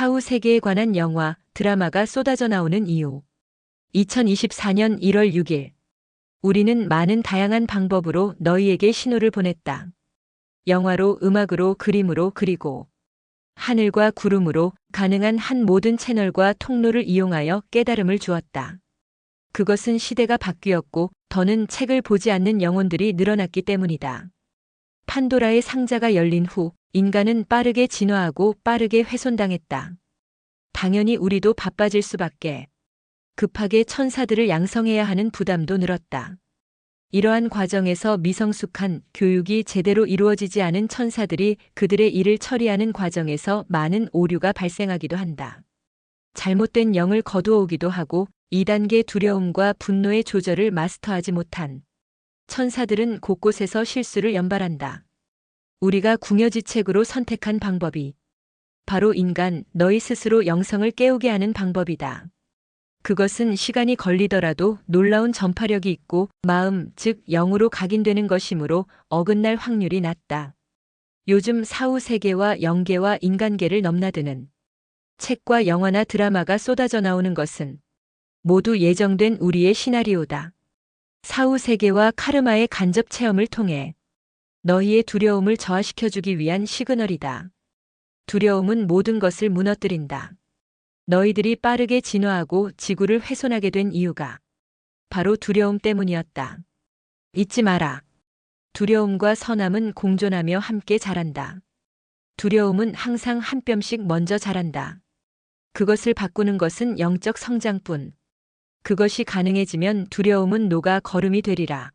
사후 세계에 관한 영화, 드라마가 쏟아져 나오는 이유. 2024년 1월 6일. 우리는 많은 다양한 방법으로 너희에게 신호를 보냈다. 영화로, 음악으로, 그림으로, 그리고 하늘과 구름으로 가능한 한 모든 채널과 통로를 이용하여 깨달음을 주었다. 그것은 시대가 바뀌었고 더는 책을 보지 않는 영혼들이 늘어났기 때문이다. 판도라의 상자가 열린 후 인간은 빠르게 진화하고 빠르게 훼손당했다. 당연히 우리도 바빠질 수밖에. 급하게 천사들을 양성해야 하는 부담도 늘었다. 이러한 과정에서 미성숙한 교육이 제대로 이루어지지 않은 천사들이 그들의 일을 처리하는 과정에서 많은 오류가 발생하기도 한다. 잘못된 영을 거두어오기도 하고 2단계 두려움과 분노의 조절을 마스터하지 못한 천사들은 곳곳에서 실수를 연발한다. 우리가 궁여지책으로 선택한 방법이 바로 인간 너희 스스로 영성을 깨우게 하는 방법이다. 그것은 시간이 걸리더라도 놀라운 전파력이 있고 마음, 즉 영으로 각인되는 것이므로 어긋날 확률이 낮다. 요즘 사후 세계와 영계와 인간계를 넘나드는 책과 영화나 드라마가 쏟아져 나오는 것은 모두 예정된 우리의 시나리오다. 사후 세계와 카르마의 간접 체험을 통해 너희의 두려움을 저하시켜주기 위한 시그널이다. 두려움은 모든 것을 무너뜨린다. 너희들이 빠르게 진화하고 지구를 훼손하게 된 이유가 바로 두려움 때문이었다. 잊지 마라. 두려움과 선함은 공존하며 함께 자란다. 두려움은 항상 한 뼘씩 먼저 자란다. 그것을 바꾸는 것은 영적 성장뿐. 그것이 가능해지면 두려움은 녹아 걸음이 되리라.